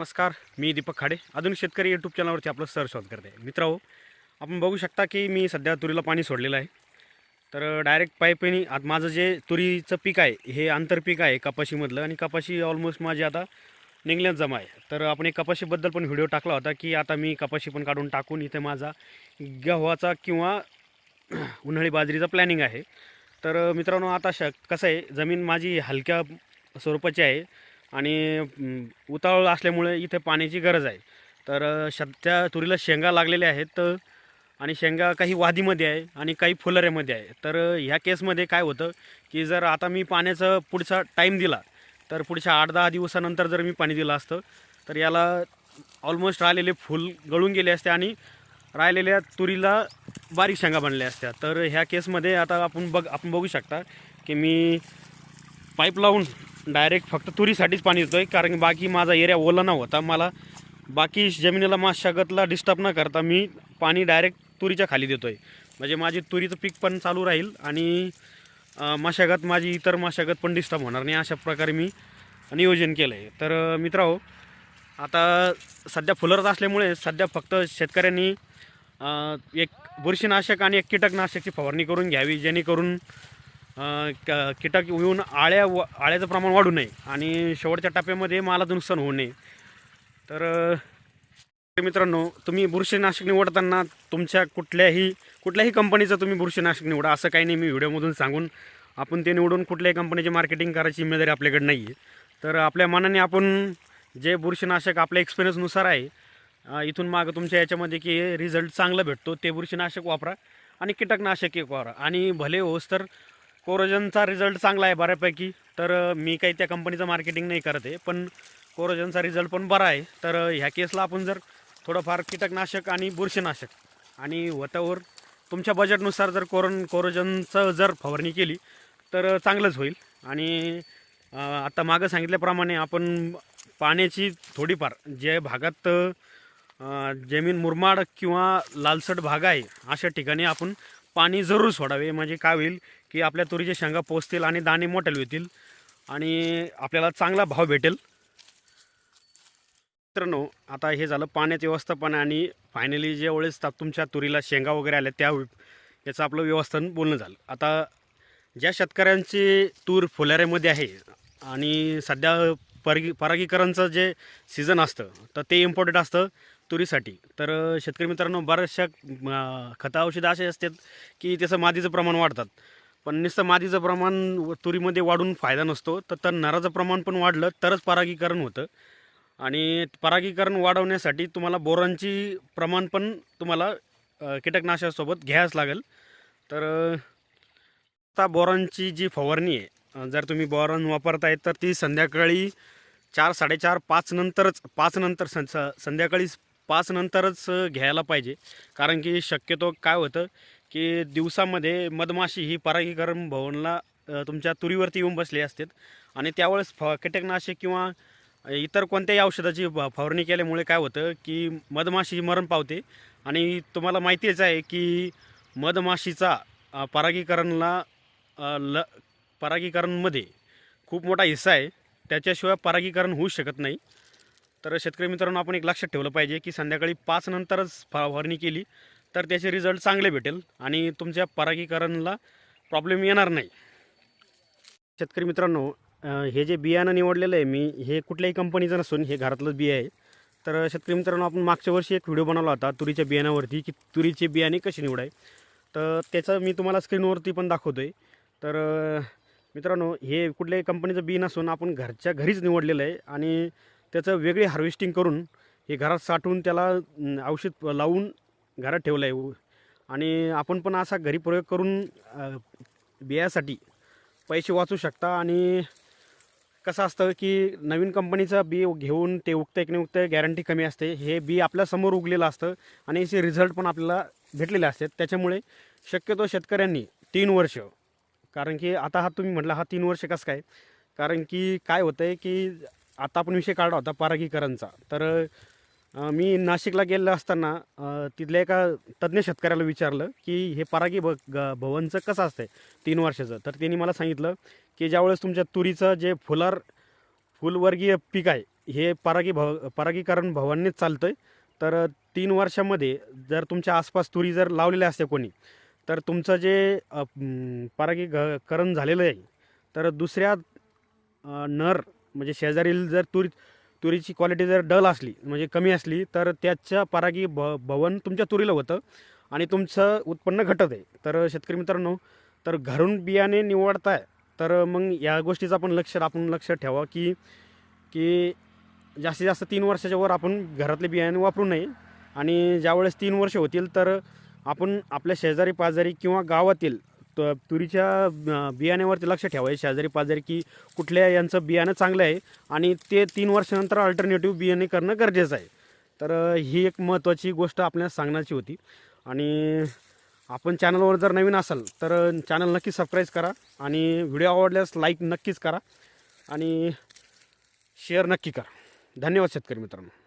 नमस्कार मी दीपक खाडे. आधुनिक शेतकरी यूट्यूब चॅनलवरती आपलं सर स्वागत करते. मित्रांनो आपण बघू शकता की मी सध्या तुरीला पाणी सोडलेलं आहे. तर डायरेक्ट पाईपनी आज माझं जे तुरीचं पीक आहे हे आंतरपीक आहे कपाशीमधलं आणि कपाशी ऑलमोस्ट माझी आता निघण्यात जमा आहे. तर आपण एक कपाशीबद्दल पण व्हिडिओ टाकला होता की आता मी कपाशी पण काढून टाकून इथे माझा गव्हाचा किंवा उन्हाळी बाजरीचा प्लॅनिंग आहे. तर मित्रांनो आता श कसं आहे जमीन माझी हलक्या स्वरूपाची आहे. आणि उतावळ असल्यामुळे इथे पाण्याची गरज आहे. तर सध्या तुरीला शेंगा लागलेल्या आहेत आणि शेंगा काही वादीमध्ये आहे आणि काही फुलऱ्यामध्ये आहे. तर ह्या केसमध्ये काय होतं की जर आता मी पाण्याचा पुढचा टाईम दिला तर पुढच्या आठ दहा दिवसानंतर जर मी पाणी दिलं असतं तर याला ऑलमोस्ट राहिलेले फुल गळून गेले असते आणि राहिलेल्या तुरीला बारीक शेंगा बनल्या असत्या. तर ह्या केसमध्ये आता आपण बघ आपण बघू शकता की मी पाईप लावून डायरेक्ट फक्त तुरीसाठीच पाणी देतो आहे कारण बाकी माझा एरिया ओला न होता. मला बाकी जमिनीला मशागतला डिस्टर्ब न करता मी पाणी डायरेक्ट तुरीच्या खाली देतो आहे म्हणजे माझी तुरीचं पीक पण चालू राहील आणि मशागत माझी इतर मशागत पण डिस्टर्ब होणार नाही अशा प्रकारे मी नियोजन केलं आहे तर अं, मित्रांनो आता सध्या फुलरत असल्यामुळे सध्या फक्त शेतकऱ्यांनी एक बुरशीनाशक आणि एक कीटकनाशकची फवारणी करून घ्यावी जेणेकरून कीटक येऊन आळ्या व आळ्याचं प्रमाण वाढू नये आणि शेवटच्या टप्प्यामध्ये मालाचं नुकसान होऊ नये. तर मित्रांनो तुम्ही बुरशीनाशक निवडताना तुमच्या कुठल्याही कुठल्याही कंपनीचं तुम्ही बुरशीनाशक निवडा असं काही नाही मी व्हिडिओमधून सांगून आपण ते निवडून कुठल्याही कंपनीची मार्केटिंग करायची जिम्मेदारी आपल्याकडे नाही आहे. तर आपल्या मनाने आपण जे बुरशीनाशक आपल्या एक्सपिरियन्सनुसार आहे इथून मागं तुमच्या याच्यामध्ये की रिझल्ट चांगला भेटतो ते बुरशीनाशक वापरा आणि कीटकनाशक एक वापरा. आणि भले होस तर कोरोजनचा रिझल्ट चांगला आहे बऱ्यापैकी. तर मी काही त्या कंपनीचं मार्केटिंग नाही करत आहे पण कोरोजनचा रिझल्ट पण बरा आहे. तर ह्या केसला आपण जर थोडंफार कीटकनाशक आणि बुरशीनाशक आणि वतावर तुमच्या बजेटनुसार जर कोरोन कोरोजनचं जर फवारणी केली तर चांगलंच होईल. आणि आता मागं सांगितल्याप्रमाणे आपण पाण्याची थोडीफार जे भागात जमीन मुरमाड किंवा लालसट भाग आहे अशा ठिकाणी आपण पाणी जरूर सोडावे. म्हणजे काय होईल की आपल्या तुरीच्या शेंगा पोचतील आणि दाणे मोठे होतील आणि आपल्याला चांगला भाव भेटेल. मित्रांनो आता हे झालं पाण्याचं व्यवस्थापन आणि फायनली ज्या वेळेस तुमच्या तुरीला शेंगा वगैरे आल्या त्या याचं आपलं व्यवस्थापन बोलणं झालं. आता ज्या शेतकऱ्यांची तूर फुलाऱ्यामध्ये आहे आणि सध्या परगी परागीकरणचं जे सीझन असतं तर ते इम्पॉर्टंट असतं. तुरीसाठी. तर शेतकरी मित्रांनो बऱ्याचशा अं, खतं औषधं असे असतात की त्याचं मादीचं प्रमाण वाढतात. पण नुसतं मादीचं प्रमाण व- तुरीमध्ये वाढून फायदा नसतो. तर तर नराचं प्रमाण पण वाढलं तरच परागीकरण होतं. आणि परागीकरण वाढवण्यासाठी तुम्हाला बोरांची प्रमाण पण तुम्हाला कीटकनाशकासोबत घ्यायच लागेल. तर आता बोरांची जी फवारणी आहे जर तुम्ही बोरान वापरताय तर ती संध्याकाळी चार साडेचार पाच नंतरच पाच नंतर सं स- संध्याकाळी पाच नंतरच घ्यायला पाहिजे. कारण की शक्यतो काय होतं की दिवसामध्ये मधमाशी ही परागीकरण भवनला तुमच्या तुरीवरती येऊन बसली असतात आणि त्यावेळेस फ कीटकनाशक किंवा इतर कोणत्याही औषधाची फ- फवारणी केल्यामुळे काय होतं की मधमाशी मरण पावते. आणि तुम्हाला माहितीच आहे की मधमाशीचा परागीकरणला ल परागीकरणमध्ये खूप मोठा हिस्सा आहे. त्याच्याशिवाय परागीकरण होऊ शकत नाही. तर शेतकरी मित्रांनो आपण एक लक्षात ठेवलं पाहिजे की संध्याकाळी पाच नंतरच फवारणी केली तर त्याचे रिझल्ट चांगले भेटेल आणि तुमच्या परागीकरणला प्रॉब्लेम येणार नाही. शेतकरी मित्रांनो हे जे बियाणं निवडलेलं आहे मी हे कुठल्याही कंपनीचं नसून हे घरातलंच बिया आहे. तर शेतकरी मित्रांनो आपण मागच्या वर्षी एक व्हिडिओ बनवला होता तुरीच्या बियाण्यावरती की तुरीचे बियाणे कसे निवडाय. तर त्याचं मी तुम्हाला स्क्रीनवरती पण दाखवतो आहे तर मित्रांनो हे कुठल्याही कंपनीचं बी नसून आपण घरच्या घरीच निवडलेलं आहे आणि त्याचं वेगळी हार्वेस्टिंग करून हे घरात साठवून त्याला औषध लावून घरात ठेवलं आहे. आणि आपण पण असा घरी प्रयोग करून बियासाठी पैसे वाचू शकता. आणि कसं असतं की नवीन कंपनीचं बी घेऊन ते उगतं की नाही उगतं गॅरंटी कमी असते. हे बी आपल्यासमोर उगलेलं असतं आणि याचे रिझल्ट पण आपल्याला भेटलेले असतात त्याच्यामुळे शक्यतो शेतकऱ्यांनी तीन वर्ष कारण की आता हा तुम्ही म्हटला हा तीन वर्ष कसं काय? कारण की काय होतं आहे की आता आपण विषय काढला होता परागीकरणचा. तर मी नाशिकला गेलं असताना तिथल्या एका तज्ज्ञ शेतकऱ्याला विचारलं की हे परागी भ ग- भवनचं कसं असतंय तीन वर्षाचं? तर त्यांनी मला सांगितलं की ज्यावेळेस तुमच्या तुरीचं जे फुलार फुलवर्गीय पीक आहे हे परागी भव परागीकरण भवांनीच चालतं आहे तर तीन वर्षामध्ये जर तुमच्या आसपास तुरी जर लावलेल्या असते कोणी तर तुमचं जे परागी म, परागीकरण झालेलं आहे तर दुसऱ्या नर म्हणजे शेजारील जर तुरी तुरीची क्वालिटी जर डल असली म्हणजे कमी असली तर त्याच्या परागी भ भवन तुमच्या तुरीला होतं आणि तुमचं उत्पन्न घटत आहे. तर शेतकरी मित्रांनो तर घरून बियाणे निवडताय तर मग या गोष्टीचं आपण लक्ष आपण लक्ष ठेवा की की जास्तीत जास्त तीन वर्षाच्या वर आपण घरातले बियाणे वापरू नये. आणि ज्यावेळेस तीन वर्ष होतील तर आपण आपल्या शेजारी पाजारी किंवा गावातील त- तुरीच्या बियाण्यावरती लक्ष ठेवायचे शेजारी पाजारी की कुठल्या यांचं बियाणं चांगलं आहे आणि ते तीन वर्षानंतर अल्टरनेटिव्ह बियाणे करणं गरजेचं आहे. तर ही एक महत्त्वाची गोष्ट आपल्याला सांगण्याची होती. आणि आपण चॅनलवर जर नवीन असाल तर चॅनल नक्की सबस्क्राईब करा आणि व्हिडिओ आवडल्यास लाईक नक्कीच करा आणि शेअर नक्की करा. धन्यवाद शेतकरी मित्रांनो.